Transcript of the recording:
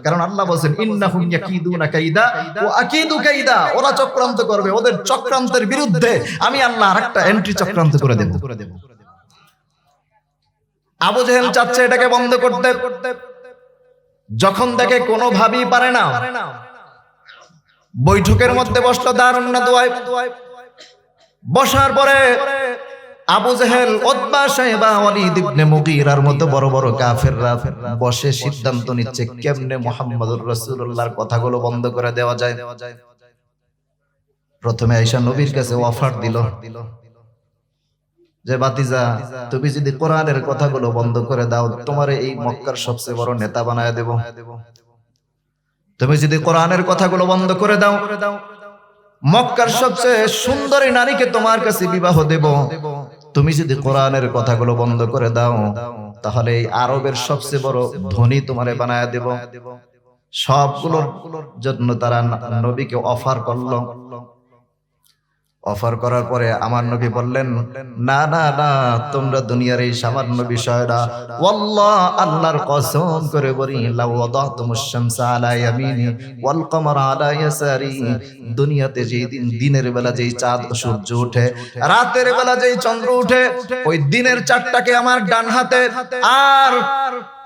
কারণ আল্লাহ বলেন ইন্নাহুম ইয়াকিদুনা কাইদা ওয়া আকিদু কাইদা। ওরা চক্রান্ত করবে ওদের চক্রান্তের বিরুদ্ধে আমি আল্লাহ আরেকটা এন্ট্রি চক্রান্ত করে দেব। আবু জেহেল চাচ্ছে এটাকে বন্ধ করতে। যখন দেখে কোনোভাবেই পারে না বৈঠকের মধ্যে বসল দারুণ না দোয়ায়। বসার পরে আবু জেহেল ওতবা সাহেবা ওয়ালিদ ইবনে মুগীরার মতো বড় বড় কাফেররা বসে সিদ্ধান্ত নিচ্ছে কেমনে মুহাম্মদুর রাসূলুল্লাহর কথাগুলো বন্ধ করে দেওয়া যায়। প্রথমে আয়েশা নবীর কাছে অফার দিল যে, বাতিজা, তুমি যদি কোরআনের কথাগুলো বন্ধ করে দাও, তোমার এই মক্কার সবচেয়ে বড় নেতা বানায় দেব। তুমি যদি কোরআনের কথাগুলো বন্ধ করে দাও, মক্কার সবচেয়ে সুন্দরী নারীকে তোমার কাছে বিবাহ দেব। তুমি যদি কোরআনের কথাগুলো বন্ধ করে দাও, তাহলে এই আরবের সবচেয়ে বড় ধনী তোমারে বানায় দেব। সবগুলোর জন্য তারা নবীকে অফার করল। অফার করার পরে আমার নবী বললেন, না না না, তোমরা দুনিয়ার এই সামান্য বিষয়টা ওয়াল্লাহ, আল্লাহর কসম করে বলি, লাউ ওয়াদাতুমুশ শামসা আলা ইয়ামিনি ওয়াল কমারা আলা ইয়াসারি। দুনিয়াতে যেই দিন, দিনের বেলা যেই চাঁদ সূর্য ওঠে রাতের বেলা যেই চন্দ্র ওঠে ওই দিনের চাঁদটাকে আমার ডান হাতে, আর